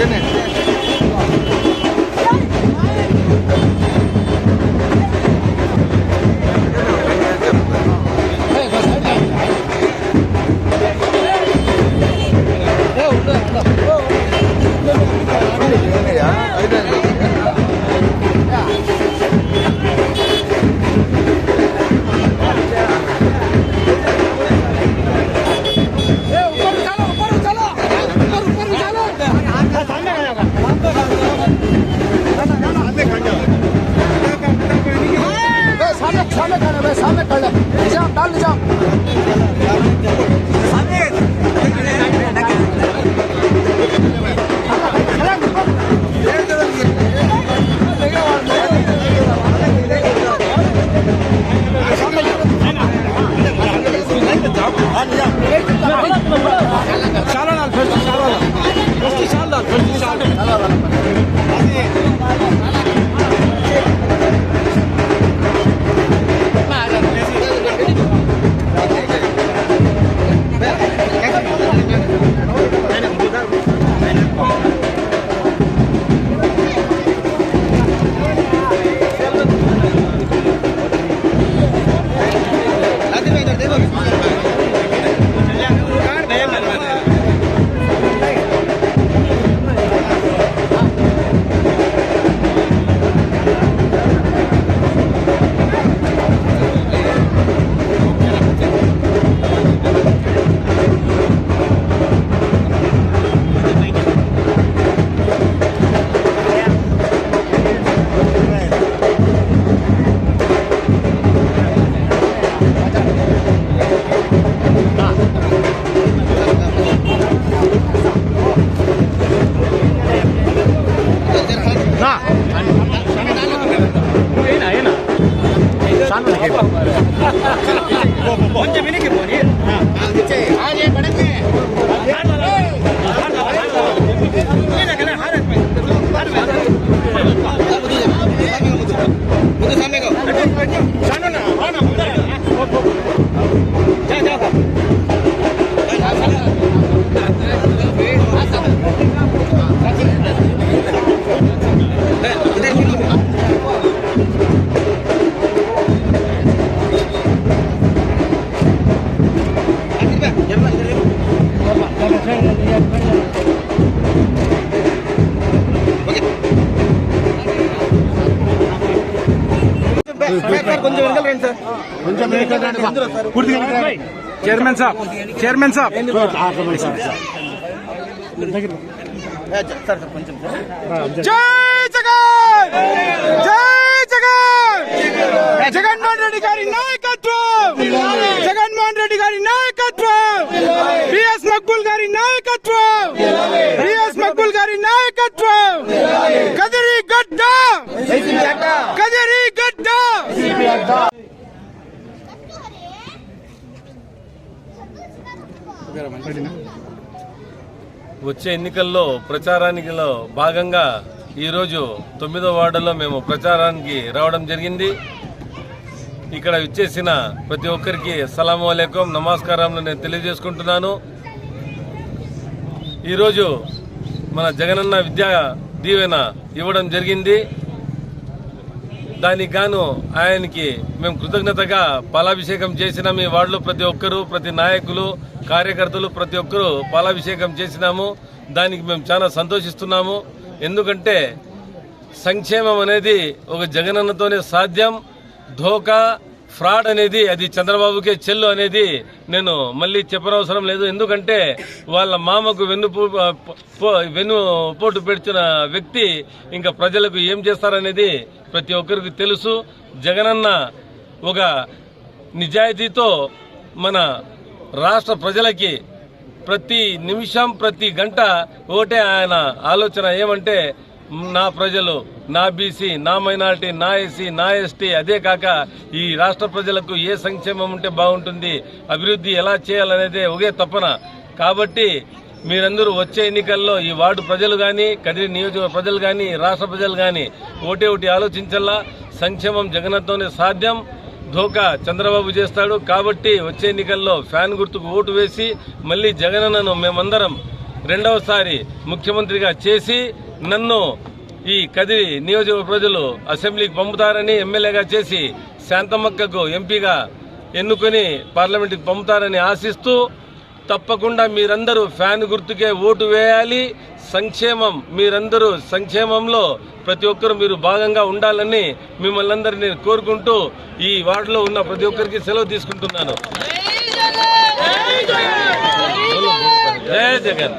এখানে सामने खड़े भाई सामने खड़े निजाम डाल निजाम చాలా ఫస్ట్ చాలా ఫస్ట్ చాలా ఫస్ట్ చాలా Onca beni ki chairman sahab chairman sahab. Jai Jagan! Jai వచ్చే ఎన్నికల్లో ప్రచారానికిలో భాగంగా ఈరోజు తొమ్మిదో వార్డులో మేము ప్రచారానికి రావడం జరిగింది. ఇక్కడ ఇచ్చేసిన ప్రతి ఒక్కరికి సలాం అలైకుం నమస్కారంలో నేను తెలియజేసుకుంటున్నాను. ఈరోజు మన జగనన్న విద్యా దీవెన ఇవ్వడం జరిగింది. దానికి గాను ఆయనకి మేము కృతజ్ఞతగా పాలాభిషేకం చేసిన. మీ వార్డులో ప్రతి ఒక్కరూ ప్రతి నాయకులు కార్యకర్తలు ప్రతి ఒక్కరూ పాలాభిషేకం చేసినాము. దానికి మేము చాలా సంతోషిస్తున్నాము. ఎందుకంటే సంక్షేమం అనేది ఒక జగనన్నతోనే సాధ్యం. ధోకా ఫ్రాడ్ అనేది అది చంద్రబాబుకే చెల్లు అనేది నేను మళ్ళీ చెప్పనవసరం లేదు. ఎందుకంటే వాళ్ళ మామకు వెన్ను వెన్ను పోటు పెడుతున్న వ్యక్తి ఇంకా ప్రజలకు ఏం చేస్తారనేది ప్రతి ఒక్కరికి తెలుసు. జగనన్న ఒక నిజాయితీతో మన రాష్ట్ర ప్రజలకి ప్రతి నిమిషం ప్రతి గంట ఒకటే ఆయన ఆలోచన ఏమంటే నా ప్రజలు నా బీసీ నా మైనారిటీ నా ఎస్సీ నా ఎస్టీ అదే కాక ఈ రాష్ట్ర ప్రజలకు ఏ సంక్షేమం ఉంటే బాగుంటుంది అభివృద్ధి ఎలా చేయాలనేదే ఒకే తపన. కాబట్టి మీరందరూ వచ్చే ఎన్నికల్లో ఈ వార్డు ప్రజలు కానీ కదిరి నియోజక ప్రజలు కానీ రాష్ట్ర ప్రజలు కానీ ఒకటి ఒకటి ఆలోచించల్లా. సంక్షేమం జగన్తోనే సాధ్యం. ధోకా చంద్రబాబు చేస్తాడు. కాబట్టి వచ్చే ఎన్నికల్లో ఫ్యాన్ గుర్తుకు ఓటు వేసి మళ్ళీ జగనన్నను మేమందరం రెండవసారి ముఖ్యమంత్రిగా చేసి నన్ను ఈ కదిరి నియోజకవర్గ ప్రజలు అసెంబ్లీకి పంపుతారని ఎమ్మెల్యేగా చేసి శాంతమ్మక్కకు ఎంపీగా ఎన్నుకొని పార్లమెంటుకి పంపుతారని ఆశిస్తూ తప్పకుండా మీరందరూ ఫ్యాన్ గుర్తుకే ఓటు వేయాలి. సంక్షేమం మీరందరూ సంక్షేమంలో ప్రతి ఒక్కరు మీరు భాగంగా ఉండాలని మిమ్మల్ని అందరినీ నేను కోరుకుంటూ ఈ వార్డులో ఉన్న ప్రతి ఒక్కరికి సెలవు తీసుకుంటున్నాను. జై జగన్!